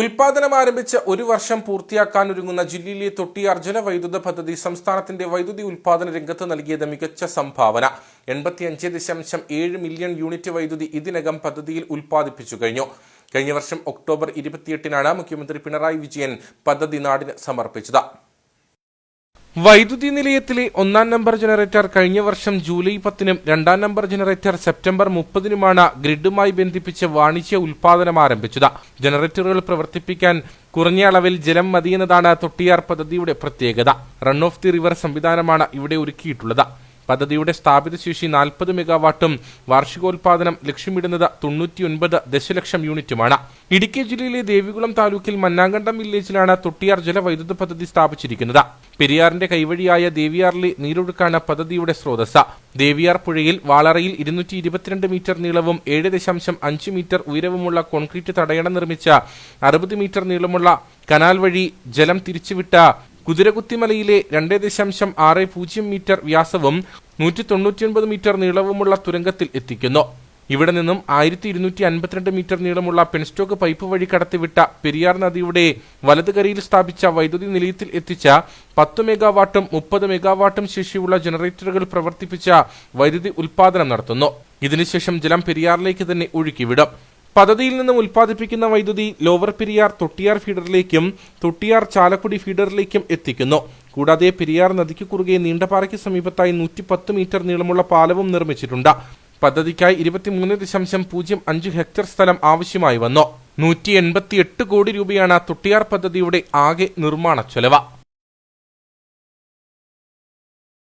ഉൽപാദനം ആരംഭിച്ച ഒരു വർഷം പൂർത്തിയാക്കാൻ ഒരുങ്ങുന്ന ജില്ലയിലെ തൊട്ടിയാർ ജലവൈദ്യുത പദ്ധതി സംസ്ഥാനത്തിന്റെ വൈദ്യുതി ഉൽപാദന രംഗത്ത് നൽകിയത് മികച്ച സംഭാവന. എൺപത്തിയഞ്ച് ദശാംശം ഏഴ് മില്യൺ യൂണിറ്റ് വൈദ്യുതി ഇതിനകം പദ്ധതിയിൽ ഉൽപ്പാദിപ്പിച്ചു കഴിഞ്ഞു. കഴിഞ്ഞ വർഷം ഒക്ടോബർ ഇരുപത്തിയെട്ടിനാണ് മുഖ്യമന്ത്രി പിണറായി വിജയൻ പദ്ധതി നാടിന് സമർപ്പിച്ചത്. വൈദ്യുതി നിലയത്തിലെ ഒന്നാം നമ്പർ ജനറേറ്റർ കഴിഞ്ഞ വർഷം ജൂലൈ പത്തിനും രണ്ടാം നമ്പർ ജനറേറ്റർ സെപ്റ്റംബർ മുപ്പതിനുമാണ് ഗ്രിഡുമായി ബന്ധിപ്പിച്ച് വാണിജ്യ ഉൽപാദനം ആരംഭിച്ചത്. ജനറേറ്ററുകൾ പ്രവർത്തിപ്പിക്കാൻ കുറഞ്ഞ അളവിൽ ജലം മതിയെന്നതാണ് തൊട്ടിയാർ പദ്ധതിയുടെ പ്രത്യേകത. റൺ ഓഫ് ദി റിവർ സംവിധാനമാണ് ഇവിടെ ഒരുക്കിയിട്ടുള്ളത്. പദ്ധതിയുടെ സ്ഥാപിത ശേഷി നാൽപ്പത് മെഗാവാട്ടും വാർഷികോൽപാദനം ലക്ഷ്യമിടുന്നത് തൊണ്ണൂറ്റിയൊൻപത് ദശലക്ഷം യൂണിറ്റുമാണ്. ഇടുക്കി ജില്ലയിലെ ദേവികുളം താലൂക്കിൽ മന്നാങ്കണ്ടം വില്ലേജിലാണ് തൊട്ടിയാർ ജലവൈദ്യുത പദ്ധതി സ്ഥാപിച്ചിരിക്കുന്നത്. പെരിയാറിന്റെ കൈവഴിയായ ദേവിയാറിലെ നീരൊഴുക്കാണ് പദ്ധതിയുടെ സ്രോതസ് ദേവിയാർ പുഴയിൽ വാളറയിൽ ഇരുന്നൂറ്റി ഇരുപത്തിരണ്ട് മീറ്റർ നീളവും ഏഴ് ദശാംശം അഞ്ച് മീറ്റർ ഉയരവുമുള്ള കോൺക്രീറ്റ് തടയണ നിർമ്മിച്ച അറുപത് മീറ്റർ നീളമുള്ള കനാൽ വഴി ജലം തിരിച്ചുവിട്ട കുതിരകുത്തിമലയിലെ രണ്ട് ദശാംശം ആറ് പൂജ്യം മീറ്റർ വ്യാസവും നൂറ്റി തൊണ്ണൂറ്റിയൊൻപത് മീറ്റർ നീളവുമുള്ള തുരങ്കത്തിൽ എത്തിക്കുന്നു. ഇവിടെ നിന്നും ആയിരത്തി ഇരുന്നൂറ്റി അൻപത്തിരണ്ട് മീറ്റർ നീളമുള്ള പെൻസ്റ്റോക്ക് പൈപ്പ് വഴി കടത്തിവിട്ട പെരിയാർ നദിയുടെ വലതുകരയിൽ സ്ഥാപിച്ച വൈദ്യുതി നിലയത്തിൽ എത്തിച്ച പത്ത് മെഗാവാട്ടും മുപ്പത് മെഗാവാട്ടും ശേഷിയുള്ള ജനറേറ്ററുകൾ പ്രവർത്തിപ്പിച്ച വൈദ്യുതി ഉൽപാദനം നടത്തുന്നു. ഇതിനുശേഷം ജലം പെരിയാറിലേക്ക് തന്നെ ഒഴുക്കിവിടും. പദ്ധതിയിൽ നിന്നും ഉൽപ്പാദിപ്പിക്കുന്ന വൈദ്യുതി ലോവർ പെരിയാർ തൊട്ടിയാർ ഫീഡറിലേക്കും തൊട്ടിയാർ ചാലക്കുടി ഫീഡറിലേക്കും എത്തിക്കുന്നു. കൂടാതെ പെരിയാർ നദിക്ക് കുറുകെ നീണ്ടപാറയ്ക്ക് സമീപത്തായി നൂറ്റി പത്ത് മീറ്റർ നീളമുള്ള പാലവും നിർമ്മിച്ചിട്ടുണ്ട്. പദ്ധതിക്കായി ഇരുപത്തിമൂന്ന് ദശാംശം പൂജ്യം അഞ്ച് ഹെക്ടർ സ്ഥലം ആവശ്യമായി വന്നു. നൂറ്റി എൺപത്തി എട്ട് കോടി രൂപയാണ് തൊട്ടിയാർ പദ്ധതിയുടെ ആകെ നിർമ്മാണ ചെലവ്